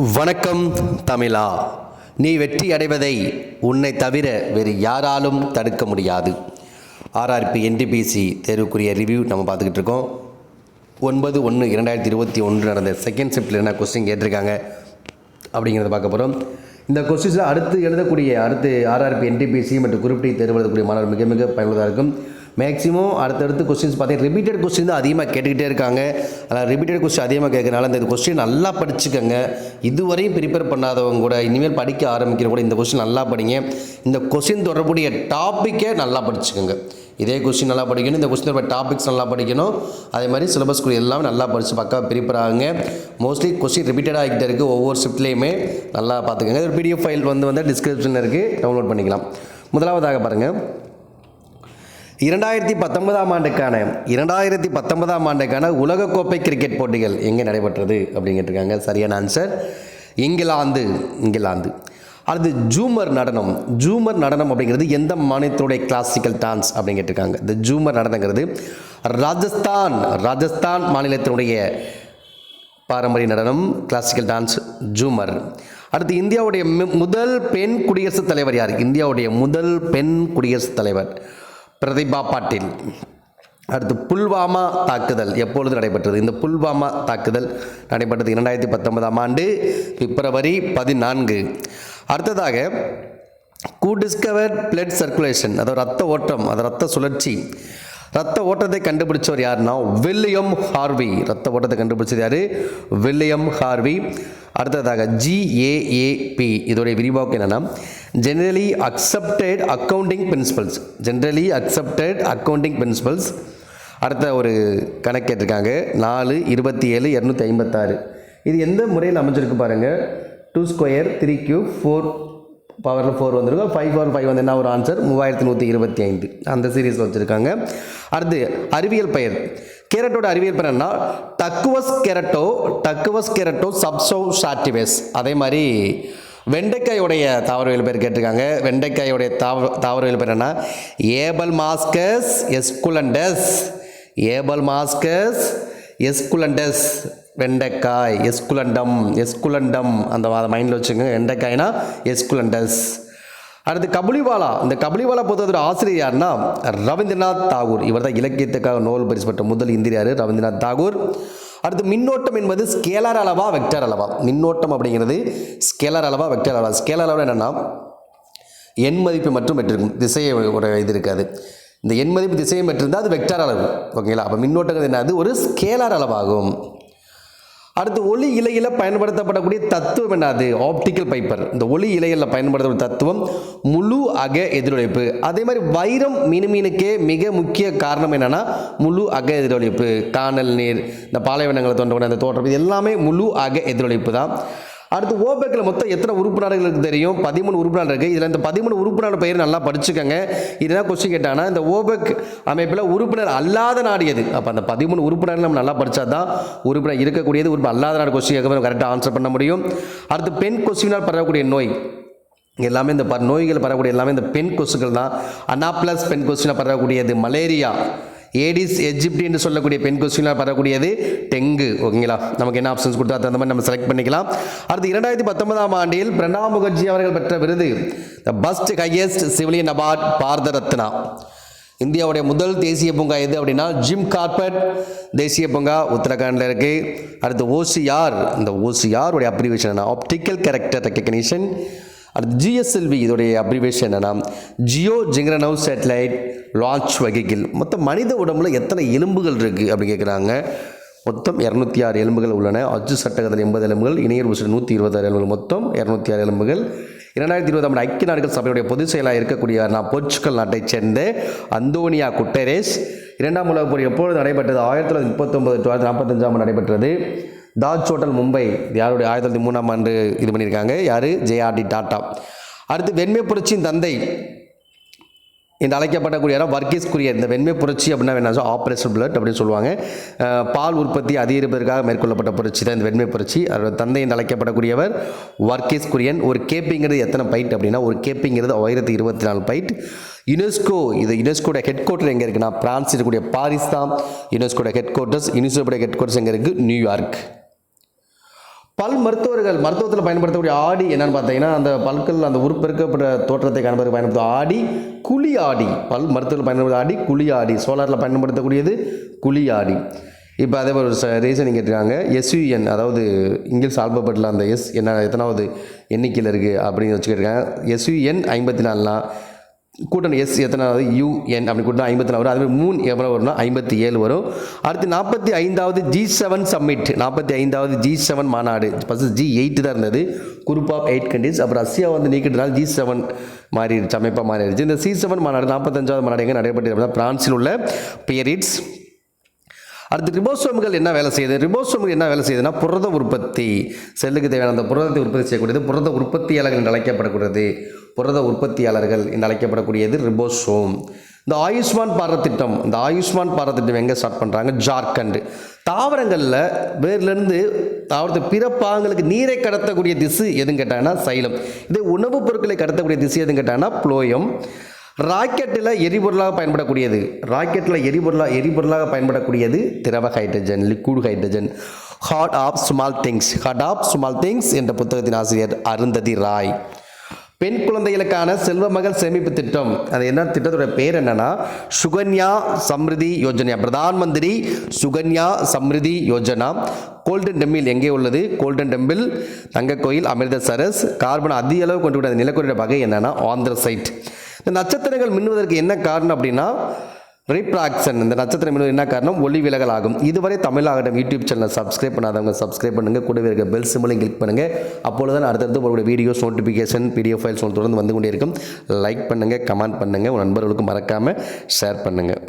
வணக்கம் தமிழா. நீ வெற்றி அடைவதை உன்னை தவிர வேறு யாராலும் தடுக்க முடியாது. ஆர்ஆர்பி என்டிபிசி தேர்வுக்குரிய ரிவ்யூ நம்ம பார்த்துக்கிட்டு இருக்கோம். ஒன்பது ஒன்று இரண்டாயிரத்தி இருபத்தி ஒன்று நடந்த செகண்ட் ஷிஃப்டில் என்ன கொஸ்டின் கேட்டிருக்காங்க அப்படிங்கிறத பார்க்க போகிறோம் இந்த கொஸ்டின்ஸில் அடுத்து எழுதக்கூடிய அடுத்து ஆர்ஆர்பி என்டிபிசி மற்றும் குரூப் தேர்வு எழுதக்கூடிய மாணவர் மிக மிக பயனுள்ளதாக இருக்கும். மேக்ஸிமம் அடுத்தடுத்து கொஸ்டின்ஸ் பார்த்தீங்கன்னா ரிப்பீட்டட் கொஸ்டின் தான் அதிகமாக கேட்டுக்கிட்டே இருக்காங்க. அதனால் ரிப்பீட்டட் கொஸ்டின் அதிகமாக கேட்கறனால இந்த கொஸ்டின் நல்லா படிச்சுக்கோங்க. இதுவரையும் ப்ரிப்பேர் பண்ணாதவங்க கூட இனிமேல் படிக்க ஆரம்பிக்கிற கூட இந்த கொஸ்டின் நல்லா படிங்க. இந்த கொஸ்டின் தொடர்புடைய டாப்பிக்கே நல்லா படிச்சுக்கோங்க. இதே கொஸ்டின் நல்லா படிக்கணும் இந்த கொஸ்டின் டாபிக்ஸ் நல்லா படிக்கணும். அதே மாதிரி சிலபஸ் கூட எல்லாமே நல்லா படித்து பக்காவாக ப்ரிப்பேர் ஆகுங்க. மோஸ்ட்லி கொஸ்டின் ரிப்பீட்டடாக ஆகிட்டே இருக்குது ஒவ்வொரு ஷிஃப்ட்லேயுமே நல்லா பார்த்துக்கோங்க. ஒரு பிடிஎஃப் ஃபைல் வந்து வந்து டிஸ்கிரிப்ஷனில் இருக்குது டவுன்லோட் பண்ணிக்கலாம். முதலாவதாக பாருங்கள் இரண்டாயிரத்தி பத்தொன்பதாம் ஆண்டுக்கான இரண்டாயிரத்தி பத்தொன்பதாம் ஆண்டுக்கான உலகக்கோப்பை கிரிக்கெட் போட்டிகள் எங்கே நடைபெற்றது அப்படிங்கிட்டிருக்காங்க சரியான ஆன்சர் இங்கிலாந்து இங்கிலாந்து. அடுத்து ஜூமர் நடனம் ஜூமர் நடனம் அப்படிங்கிறது எந்த மாநிலத்துடைய கிளாசிக்கல் டான்ஸ் அப்படின்னு கேட்டிருக்காங்க. இந்த ஜூமர் நடனங்கிறது ராஜஸ்தான் ராஜஸ்தான் மாநிலத்தினுடைய பாரம்பரிய நடனம் கிளாசிக்கல் டான்ஸ் ஜூமர். அடுத்து இந்தியாவுடைய முதல் பெண் குடியரசுத் தலைவர் யார்? இந்தியாவுடைய முதல் பெண் குடியரசுத் தலைவர். பிரதிபா பாட்டில். அடுத்து புல்வாமா தாக்குதல் எப்பொழுது நடைபெற்றது? இந்த புல்வாமா தாக்குதல் நடைபெற்றது இரண்டாயிரத்தி பத்தொன்பதாம் ஆண்டு பிப்ரவரி பதினான்கு. அடுத்ததாக கூடிஸ்கவர் பிளட் சர்க்குலேஷன் அதாவது ரத்த ஓட்டம் அது ரத்த சுழற்சி. ரத்த ஓட்டத்தை கண்டுபிடிச்சவர் யாருன்னா வில்லியம் ஹார்வி. ரத்த ஓட்டத்தை கண்டுபிடிச்சது யார்? William Harvey. அடுத்ததாக ஜிஏஏபி இதோடைய விரிவாக்கம் என்னென்னா generally accepted accounting principles generally accepted accounting principles அடுத்த ஒரு கணக்கு கேட்டிருக்காங்க. நாலு இருபத்தி ஏழு இரநூத்தி ஐம்பத்தாறு இது எந்த முறையில் அமைஞ்சிருக்கு பாருங்கள் two square three cube four பவரில் ஃபோர் வந்திருக்கும். ஃபைவ் பவர் ஃபைவ் வந்து என்ன ஒரு ஆன்சர் மூவாயிரத்தி நூற்றி இருபத்தி ஐந்து. அந்த சீரீஸில் வச்சுருக்காங்க. அடுத்து அறிவியல் பெயர். கேரட்டோட அறிவியல் பெயர் என்ன டக்குவஸ் கேரட்டோ டக்குவஸ் கேரட்டோ சப்சோ சாட்டிவேஸ். அதே மாதிரி வெண்டைக்காயோடைய தாவரவியல் பேர் கேட்டிருக்காங்க. வெண்டைக்காயோடைய தாவ தாவரவியல் பேர் என்ன ஏபல் மாஸ்கஸ் எஸ்குலண்டஸ். ஏபல் மாஸ்கஸ் எஸ்குலண்டஸ். வெண்டைக்காய் எஸ்குலண்டம் எஸ்குலண்டம். அந்த மைண்டில் வச்சுக்கோங்க. வெண்டைக்காய்னா எஸ்குலண்டஸ். அடுத்து கபுலிவாலா. இந்த கபுலிவாலா பொறுத்தவரை ஆசிரியர் யாருன்னா ரவீந்திரநாத் தாகூர். இவர் தான் இலக்கியத்துக்காக நோபல் பரிசு பெற்ற முதல் இந்திரியார் ரவீந்திரநாத் தாகூர். அடுத்து மின்னோட்டம் என்பது ஸ்கேலர் அளவா வெக்டர் அளவா. மின்னோட்டம் அப்படிங்கிறது ஸ்கேலர் அளவா வெக்டர் அளவா. ஸ்கேலர் அளவு என்னென்னா எண் மதிப்பு மட்டும் பெற்றிருக்கும். திசையை ஒரு இது இருக்காது. இந்த எண் மதிப்பு திசையை பெற்றிருந்தால் அது வெக்டார் அளவு. ஓகேங்களா அப்போ மின்னோட்டங்கள் என்னது? ஒரு ஸ்கேலார் அளவாகும். அடுத்து ஒளி இலையில் பயன்படுத்தப்படக்கூடிய தத்துவம் என்னது? ஆப்டிக்கல் பைப்பர் இந்த ஒளி இலையில் பயன்படுத்தக்கூடிய தத்துவம் முழு அக எதிரொலிப்பு அதே மாதிரி வைரம் மீனுக்கே மிக முக்கிய காரணம் என்னென்னா முழு அக எதிரொலிப்பு காணல் நீர் இந்த பாலைவனங்களை தோன்றக்கூடிய அந்த தோற்றம் இது எல்லாமே முழு அக எதிரொலிப்பு தான். அடுத்து ஓபெக்கில் மொத்தம் எத்தனை உறுப்பு நாடுகளுக்கு தெரியும்? பதிமூணு உறுப்பு நாடு இருக்குது இதில் இந்த பதிமூணு உறுப்பினர் நாடு பெயர் நல்லா படிச்சுக்கோங்க. இதுதான் கொஸ்டின் கேட்டாங்கன்னா இந்த ஓபெக் அமைப்பில் உறுப்பினர் அல்லாத நாடு எது? அப்போ அந்த பதிமூணு உறுப்பு நம்ம நல்லா படித்தா தான் உறுப்பினர் இருக்கக்கூடியது உறுப்பினர் அல்லாத நாடு கொஸ்டின் கேட்க கரெக்டாக ஆன்சர் பண்ண முடியும். அடுத்து பெண் கொஸ்டினால் பரவக்கூடிய நோய். எல்லாமே இந்த ப நோய்கள் பரவக்கூடிய எல்லாமே இந்த பெண் கொசுக்கள் தான். அனாப்ளஸ் பெண் கொஸ்டினாக பரவக்கூடியது மலேரியா. ஏடிஸ் எஜிப்டி என்று சொல்லக்கூடிய பெண் கொஸ்டினாக பரவக்கூடியது டெங்கு. ஓகேங்களா? நமக்கு என்ன ஆப்ஷன்ஸ் கொடுத்தா அந்த மாதிரி நம்ம செலக்ட் பண்ணிக்கலாம். அடுத்து இரண்டாயிரத்தி பத்தொன்பதாம் ஆண்டில் பிரணாப் முகர்ஜி அவர்கள் பெற்ற விருது the first highest civilian award Bharat Ratna இந்தியாவுடைய முதல் தேசிய பூங்கா எது அப்படின்னா ஜிம் கார்பெட் தேசிய பூங்கா உத்தரகாண்டில் இருக்குது அடுத்து ஓசிஆர் இந்த ஓசிஆர் உடைய அப்ரிவேஷன் என்ன? ஆப்டிக்கல் கேரக்டர் ரெக்கக்னிஷன் அடுத்து ஜிஎஸ்எல்வி இதோடைய அப்ரிவேஷன் என்னன்னா ஜியோ ஜிங்ரனவ் சேட்டலைட் லான்ச் வகைகள் மொத்தம் மனித உடம்புல எத்தனை எலும்புகள் இருக்குது அப்படின்னு கேட்குறாங்க மொத்தம் இரநூத்தி ஆறு எலும்புகள் உள்ளன. அச்சு சட்டகத்தில் எண்பது எலும்புகள் இணையர் உசில் நூற்றி இருபத்தாறு எலும்புகள் மொத்தம் இரநூத்தி ஆறு எலும்புகள். இரண்டாயிரத்தி இருபதாம் ஆண்டு ஐக்கிய நாடுகள் சபையுடைய பொதுச் செயலாக இருக்கக்கூடிய நான் போர்ச்சுக்கல் நாட்டைச் சேர்ந்த அந்தோனியா குட்டரேஸ் இரண்டாம் உலகப் போர் எப்பொழுது நடைபெற்றது? ஆயிரத்தி தொள்ளாயிரத்தி முப்பத்தொம்பது தொள்ளாயிரத்தி நாற்பத்தஞ்சாம் ஆண்டு நடைபெற்றது. தாஜ் ஹோட்டல் மும்பை. யாருடைய? ஆயிரத்தி தொள்ளாயிரத்தி மூணாம் ஆண்டு இது பண்ணியிருக்காங்க. யார்? ஜேஆர்டி டாட்டா. அடுத்து வெண்மை புரட்சியின் தந்தை என்று அழைக்கப்படக்கூடிய இடம் வர்க்கீஸ் குரியர். இந்த வெண்மை புரட்சி அப்படின்னா என்ன? ஆப்ரேஷன் பிளட் அப்படின்னு சொல்லுவாங்க. பால் உற்பத்தி அதிகரிப்பதற்காக மேற்கொள்ளப்பட்ட புரட்சி தான் இந்த வெண்மை புரட்சி அவர் தந்தை என்று அழைக்கப்படக்கூடியவர் வர்க்கீஸ் குரியன். ஒரு கேப்பிங்கிறது எத்தனை பைட் அப்படின்னா ஒரு கேப்பிங்கிறது ஆயிரத்தி இருபத்தி நாலு பைட். யுனெஸ்கோ இது யுனெஸ்கோட ஹெட் குவார்ட்டர் எங்கே இருக்குன்னா பிரான்ஸ் இருக்கக்கூடிய பாரிஸ் தான். யுனெஸ்கோட ஹெட் குவார்ட்டர்ஸ் யுனெஸ்கோட ஹெட் குவார்ட்டர்ஸ் எங்கே இருக்குது நியூயார்க். பல் மருத்துவர்கள் மருத்துவத்தில் பயன்படுத்தக்கூடிய ஆடி என்னன்னு பார்த்தீங்கன்னா அந்த பல்கள் அந்த உருப்பெருக்கப்பட்ட தோற்றத்தை காண்பதற்கு பயன்படுத்தும் ஆடி குழி ஆடி. பல் மருத்துவத்தில் பயன்படுத்த ஆடி குழி ஆடி. சோலாரில் பயன்படுத்தக்கூடியது குழி ஆடி. இப்போ அதே மாதிரி ஒரு ரீசனிங் கேட்டிருக்காங்க. எஸ்யூஎன் அதாவது இங்கிலீஷ் ஆல்பபெட்டில் அந்த எஸ் என்ன எத்தனாவது எண்ணிக்கையில் இருக்குது அப்படின்னு வச்சுக்கிருக்காங்க எஸ்யூஎன் ஐம்பத்தி நாலுனா கூட்டணி எஸ் எத்தனாவது யூஎன் அப்படி கூட்டினா ஐம்பத்தி நாலு வரும். அதுமாதிரி மூணு எவ்வளோ வரும்னா ஐம்பத்தி ஏழு வரும். அடுத்து நாற்பத்தி ஐந்தாவது ஜி செவன் சம்மிட் நாற்பத்தி ஐந்தாவது ஜி செவன் மாநாடு. ஃபஸ்ட்டு ஜி எயிட் தான் இருந்தது. குரூப் ஆஃப் எயிட் கண்ட்ரிஸ் அப்புறம் ரஷ்யா வந்து நீக்கிட்டனால ஜி செவன் மாறிடுச்சு. அமைப்பாக மாறிடுச்சு. இந்த சி செவன் மாநாடு நாற்பத்தஞ்சாவது மாநாடு எங்கே நடைபெற்றது பிரான்சில் உள்ள பியரிட்ஸ் அடுத்து ரிபோசோம்கள் என்ன வேலை செய்யுது? ரிபோசோம்கள் என்ன வேலை செய்யுதுன்னா புரத உற்பத்தி. செல்லுக்கு தேவையான அந்த புரதத்தை உற்பத்தி செய்யக்கூடியது புரத உற்பத்தியாளர்கள் என்று அழைக்கப்படக்கூடியது புரத உற்பத்தியாளர்கள் என்று அழைக்கப்படக்கூடியது ரிபோசோம். இந்த ஆயுஷ்மான் பாரத் திட்டம் இந்த ஆயுஷ்மான் பாரத் திட்டம் எங்கே ஸ்டார்ட் பண்ணுறாங்க ஜார்க்கண்ட். தாவரங்களில் வேர்லேருந்து தாவரத்து பிற பாகங்களுக்கு நீரை கடத்தக்கூடிய திசு எதுன்னு கேட்டாங்கன்னா சைலம். இதே உணவுப் பொருட்களை கடத்தக்கூடிய திசு எதுன்னு கேட்டாங்கன்னா ப்ளோயம். ராக்கெட்டில் எரிபொருளாக பயன்படக்கூடியது. ராக்கெட்டில் எரிபொருளாக எரிபொருளாக பயன்படக்கூடியது திரவ hydrogen liquid hydrogen heart of small things heart of small things என்ற புத்தகத்தின் ஆசிரியர் அருந்ததி ராய். பெண் குழந்தைகளுக்கான செல்வ மகள் சேமிப்பு திட்டம். அது என்ன திட்டத்தோட பேர் என்னன்னா சுகன்யா சம்ரிதி யோஜனா பிரதான் மந்திரி சுகன்யா சம்ரிதி யோஜனா. கோல்டன் டெம்பிள் எங்கே உள்ளது? கோல்டன் டெம்பிள் தங்க கோயில் அமிர்தசரஸ் கார்பன் அதிக அளவு கொண்டு விட நிலக்கரியோட வகை என்னன்னா ஆந்திரசைட். இந்த நட்சத்திரங்கள் மின்னுவதற்கு என்ன காரணம் அப்படின்னா ரீப்ராக்ஷன் இந்த நட்சத்திரம் மின்னுவது என்ன காரணம்? ஒளி விலகல் ஆகும் இதுவரை தமிழாகட்டும் யூடியூப் சேனலை சப்ஸ்கிரைப் பண்ணாதவங்க சப்ஸ்கிரைப் பண்ணுங்கள் கூடவே இருக்க பெல் சிம்பிளையும் கிளிக் பண்ணுங்கள் அப்பொழுது தான் அடுத்தடுத்து உங்களுடைய வீடியோஸ் நோட்டிஃபிகேஷன் பிடிஎஃப் ஃபைல்ஸ் தொடர்ந்து வந்து கொண்டே இருக்கும். லைக் பண்ணுங்கள் கமெண்ட் பண்ணுங்கள் உங்கள் நண்பர்களுக்கு மறக்காமல் ஷேர் பண்ணுங்கள்